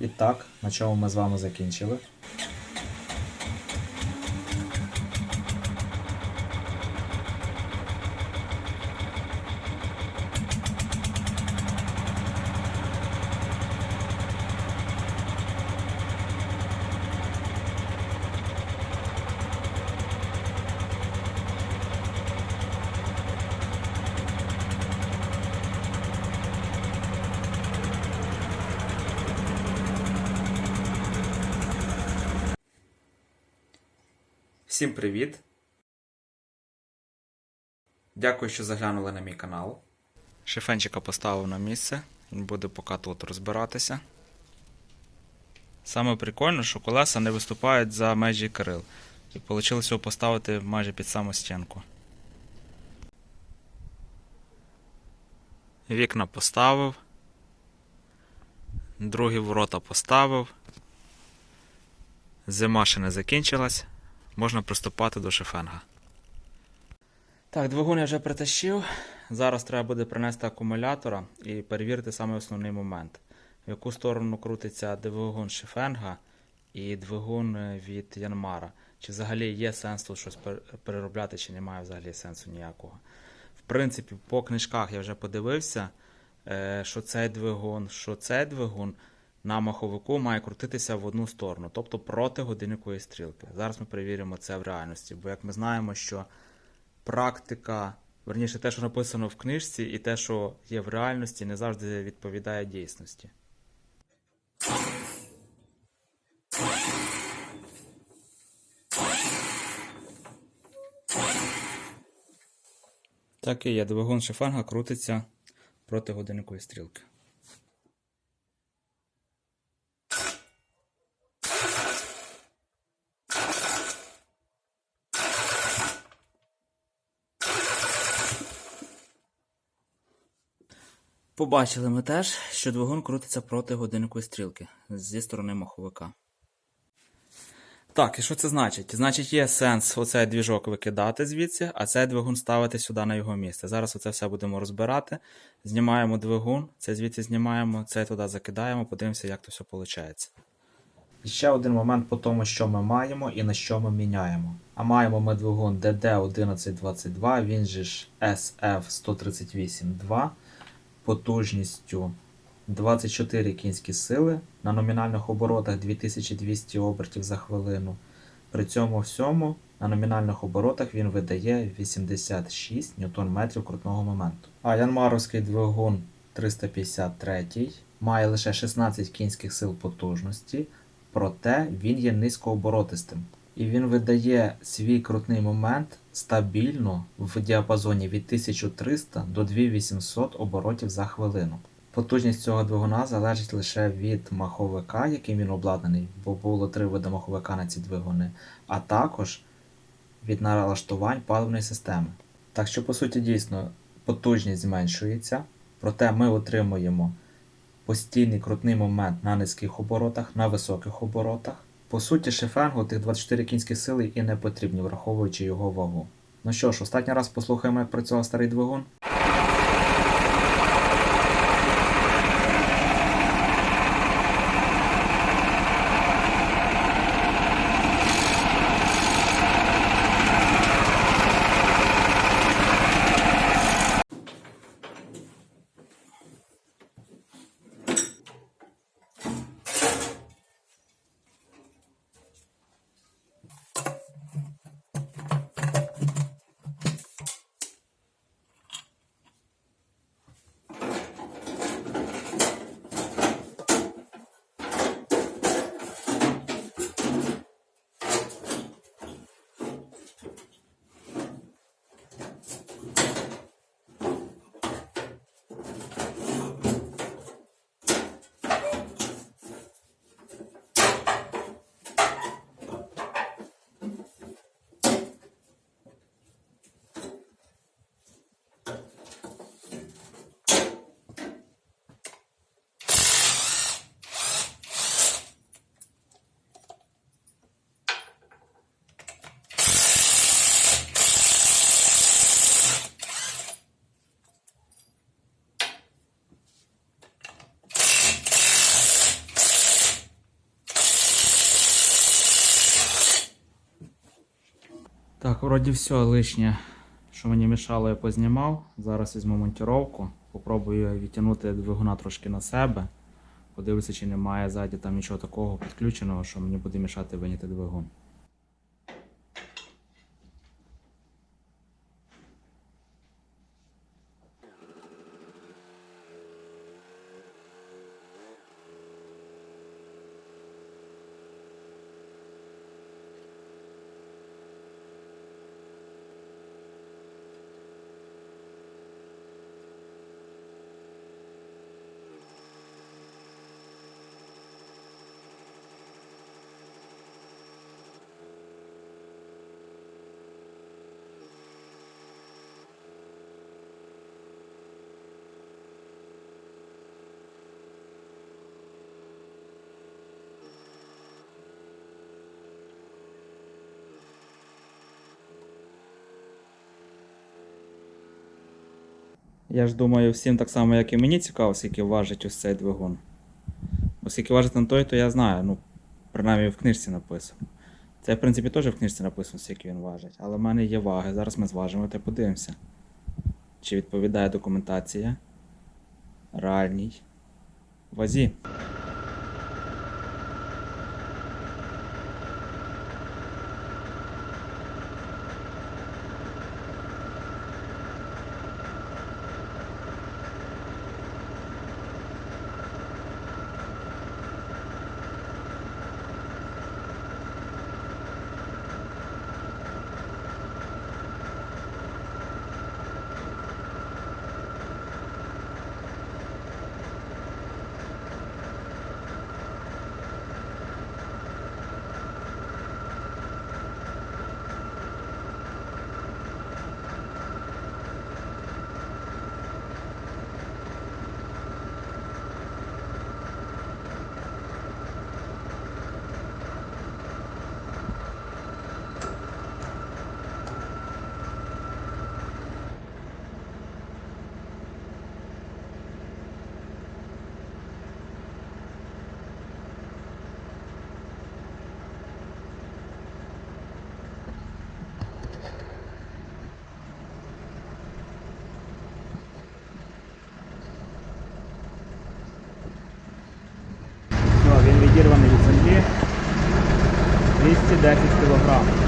І так, на чому ми з вами закінчили. Всім привіт! Дякую, що заглянули на мій канал. Шифенчика поставив на місце, він буде поки тут розбиратися. Саме прикольно, що колеса не виступають за межі крил. І вийшло його поставити майже під саму стінку. Вікна поставив. Другі ворота поставив. Зима ще не закінчилась. Можна приступати до шифенга. Так, двигун я вже притащив. Зараз треба буде принести акумулятора і перевірити саме основний момент. В яку сторону крутиться двигун шифенга і двигун е, від Янмара. Чи взагалі є сенс тут щось переробляти, чи немає взагалі сенсу ніякого. В принципі, по книжках я вже подивився, е, що цей двигун, що цей двигун на маховику має крутитися в одну сторону, тобто проти годинникової стрілки. Зараз ми перевіримо це в реальності, бо як ми знаємо, що практика, верніше, те, що написано в книжці, і те, що є в реальності, не завжди відповідає дійсності. Так і є, двигун шифанга крутиться проти годинникової стрілки. Побачили ми теж, що двигун крутиться проти годинникової стрілки зі сторони маховика. Так, і що це значить? Значить, є сенс оцей двіжок викидати звідси, а цей двигун ставити сюди на його місце. Зараз оце все будемо розбирати. Знімаємо двигун, це звідси знімаємо, це туди закидаємо, подивимося, як то все виходить. Ще один момент по тому, що ми маємо і на що ми міняємо. А маємо ми двигун DD1122, він же ж SF1382 потужністю 24 кінські сили на номінальних оборотах 2200 обертів за хвилину. При цьому всьому на номінальних оборотах він видає 86 Нм крутного моменту. А Янмаровський двигун 353 має лише 16 кінських сил потужності, проте він є низькооборотистим. І він видає свій крутний момент стабільно в діапазоні від 1300 до 2800 оборотів за хвилину. Потужність цього двигуна залежить лише від маховика, яким він обладнаний, бо було три види маховика на ці двигуни, а також від налаштувань паливної системи. Так що, по суті, дійсно, потужність зменшується, проте ми отримуємо постійний крутний момент на низьких оборотах, на високих оборотах. По суті, шифенгу тих 24 кінські сили і не потрібні, враховуючи його вагу. Ну що ж, останній раз послухаємо, як працював старий двигун. Вроді все лишнє, що мені мішало, я познімав. Зараз візьму монтіровку, попробую відтягнути двигуна трошки на себе. Подивлюся, чи немає ззаді там нічого такого підключеного, що мені буде мішати виняти двигун. Я ж думаю, всім так само, як і мені цікаво, скільки важить ось цей двигун. Оскільки важить на той, то я знаю, ну, принаймні в книжці написано. Це, в принципі, теж в книжці написано, скільки він важить. Але в мене є ваги. Зараз ми зважимо та подивимося. Чи відповідає документація реальній вазі. Все, він відірваний від землі. 210 кг.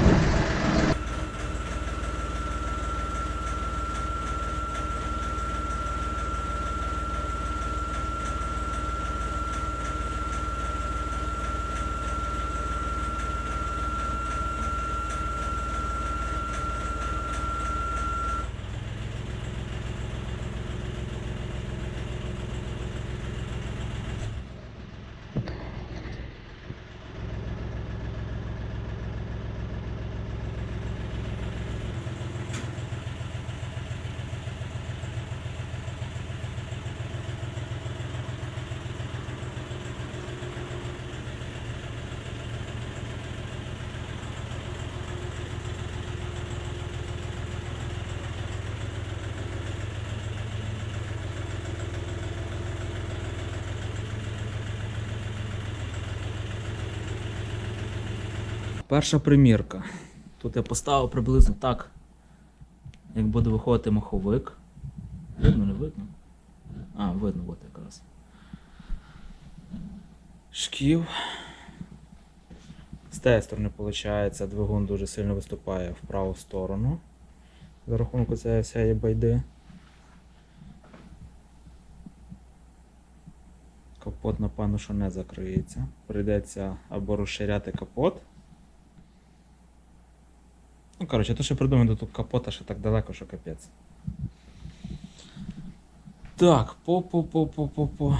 Перша примірка. Тут я поставив приблизно так, як буде виходити маховик. Видно, не видно? А, видно, от якраз. Шків. З тієї сторони, виходить, двигун дуже сильно виступає в праву сторону. За рахунок цієї всієї байди. Капот, напевно, що не закриється. Прийдеться або розширяти капот. Ну, коротше, то ще придумаю до тут капота ще так далеко, що капець. Так, по-по-по-по-по-по.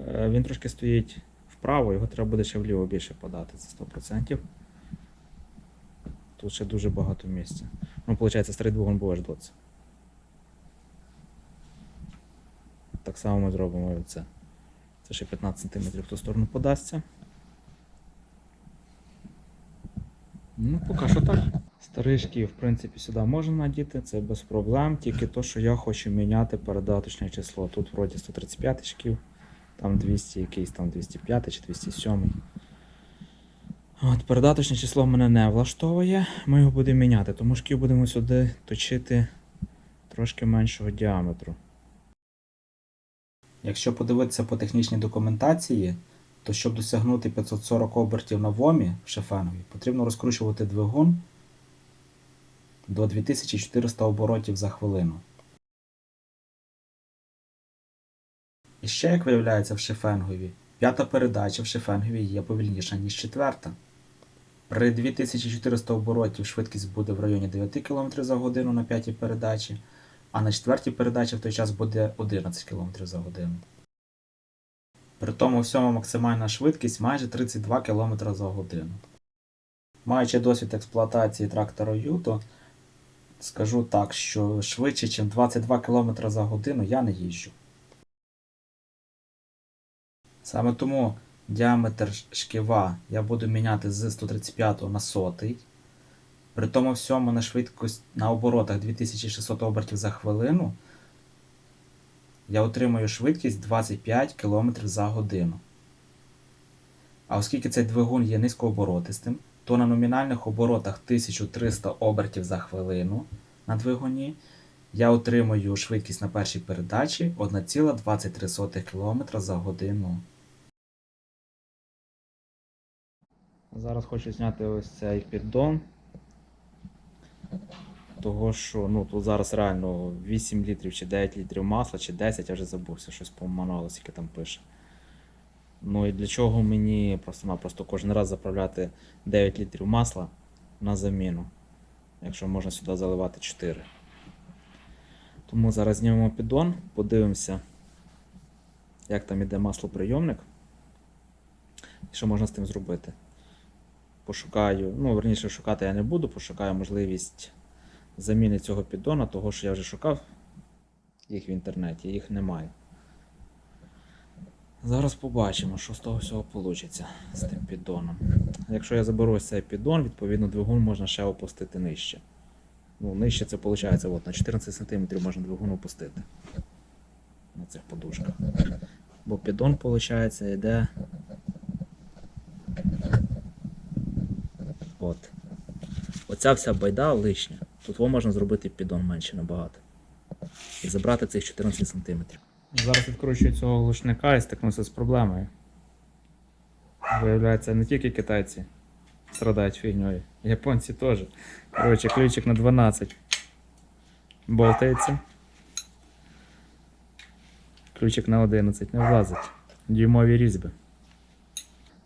Е, Він трошки стоїть вправо, його треба буде ще вліво більше подати, це 100%. Тут ще дуже багато місця. Ну, виходить, старий двигун був аж до це. Так само ми зробимо і це. Це ще 15 см в ту сторону подасться. Ну, поки що так. Старий шків, в принципі, сюди можна надіти, це без проблем. Тільки то, що я хочу міняти передаточне число. Тут вроді 135 шків, там 200 якийсь, там 205 чи 207. От, передаточне число мене не влаштовує. Ми його будемо міняти, тому шків будемо сюди точити трошки меншого діаметру. Якщо подивитися по технічній документації, то щоб досягнути 540 обертів на вомі в шефенові, потрібно розкручувати двигун до 2400 оборотів за хвилину. І ще, як виявляється в шефенгові, п'ята передача в шефенгові є повільніша, ніж четверта. При 2400 оборотів швидкість буде в районі 9 км за годину на п'ятій передачі, а на четвертій передачі в той час буде 11 км за годину. При тому всьому максимальна швидкість майже 32 км за годину. Маючи досвід експлуатації трактора Юто, скажу так, що швидше, ніж 22 км за годину я не їжджу. Саме тому діаметр шківа я буду міняти з 135 на 100. При тому всьому на швидкість на оборотах 2600 обертів за хвилину я отримую швидкість 25 км за годину. А оскільки цей двигун є низькооборотистим, то на номінальних оборотах 1300 обертів за хвилину на двигуні я отримую швидкість на першій передачі 1,23 км за годину. Зараз хочу зняти ось цей піддон. Того, що ну, тут зараз реально 8 літрів чи 9 літрів масла, чи 10, я вже забувся, щось по мануалу, скільки там пише. Ну і для чого мені просто-напросто кожен раз заправляти 9 літрів масла на заміну, якщо можна сюди заливати 4. Тому зараз знімемо піддон, подивимося, як там іде маслоприйомник і що можна з тим зробити. Пошукаю, ну, верніше шукати я не буду, пошукаю можливість заміни цього піддона, того що я вже шукав їх в інтернеті, їх немає. Зараз побачимо, що з того всього вийде з тим піддоном. Якщо я заберу ось цей піддон, відповідно двигун можна ще опустити нижче. Ну, нижче це виходить, от, на 14 см можна двигун опустити на цих подушках. Бо піддон, виходить, йде. От. Оця вся байда лишня. Тут можна зробити піддон менше набагато. І забрати цих 14 см. Зараз відкручую цього глушника і стикнувся з проблемою. Виявляється, не тільки китайці страдають фігньою, японці теж. Коротше, ключик на 12 болтається. Ключик на 11 не влазить. Дюймові різьби.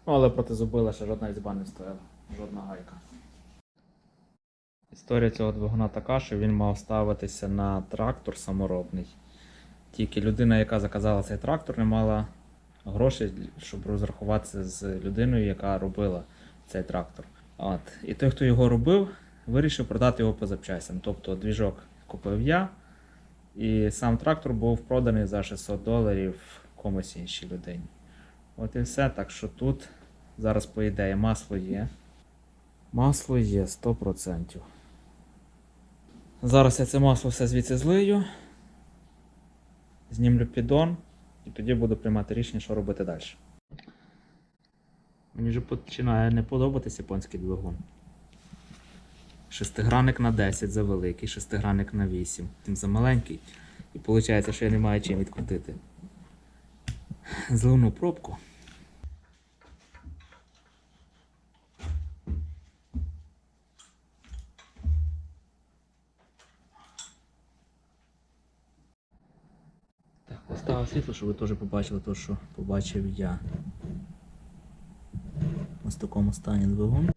Ну, але проти зубила ще жодна різьба не стояла, жодна гайка. Історія цього двигуна така, що він мав ставитися на трактор саморобний. Тільки людина, яка заказала цей трактор, не мала грошей, щоб розрахуватися з людиною, яка робила цей трактор. От. І той, хто його робив, вирішив продати його по запчастям. Тобто двіжок купив я, і сам трактор був проданий за 600 доларів комусь іншій людині. От і все. Так що тут зараз, по ідеї, масло є. Масло є 100%. Зараз я це масло все звідси злию. Знімлю піддон і тоді буду приймати рішення, що робити далі. Мені вже починає не подобатись японський двигун. Шестигранник на 10 за великий, шестигранник на 8, тим за маленький. І виходить, що я не маю чим відкрутити. Зливну пробку. Світло, щоб ви теж побачили те, що побачив я. Ось такому стані двигун.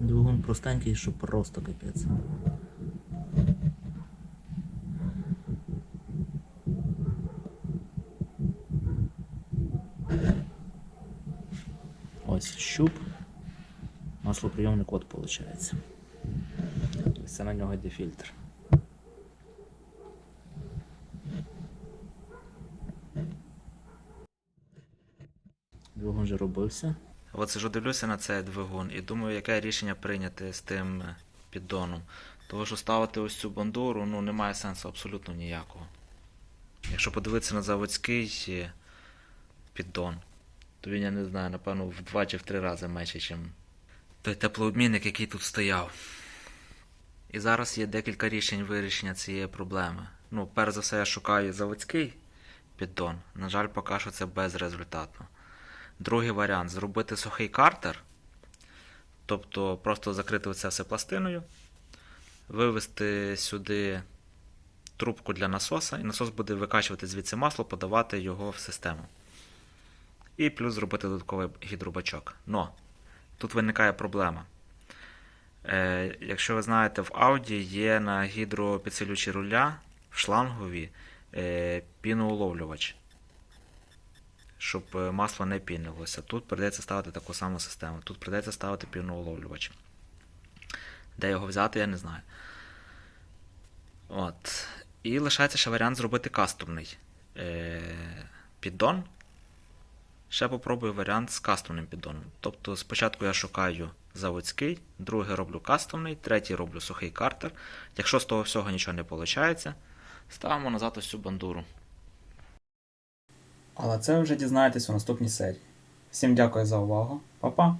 Двигун простенький, що просто капець. Ось щуп. Маслоприйомник от виходить. Ось це на нього йде фільтр. Двигун вже робився. От сижу дивлюся на цей двигун і думаю, яке рішення прийняти з тим е, піддоном. Того, що ставити ось цю бандуру, ну немає сенсу абсолютно ніякого. Якщо подивитися на заводський е, піддон, то він, я не знаю, напевно, в два чи в три рази менше, ніж той теплообмінник, який тут стояв. І зараз є декілька рішень вирішення цієї проблеми. Ну, перш за все, я шукаю заводський піддон. На жаль, поки що це безрезультатно. Другий варіант зробити сухий картер, тобто просто закрити це все пластиною, вивести сюди трубку для насоса, і насос буде викачувати звідси масло, подавати його в систему. І плюс зробити додатковий гідробачок. Но тут виникає проблема. Е, якщо ви знаєте, в Audi є на гідропідсилювачі руля в шлангові е, піноуловлювач, щоб е, масло не пінилося. Тут прийдеться ставити таку саму систему. Тут прийдеться ставити піноуловлювач. Де його взяти, я не знаю. От. І лишається ще варіант зробити кастомний е, піддон. Ще попробую варіант з кастомним піддоном. Тобто спочатку я шукаю заводський, другий роблю кастомний, третій роблю сухий картер. Якщо з того всього нічого не виходить, ставимо назад ось цю бандуру. Але це ви вже дізнаєтесь у наступній серії. Всім дякую за увагу. Па-па!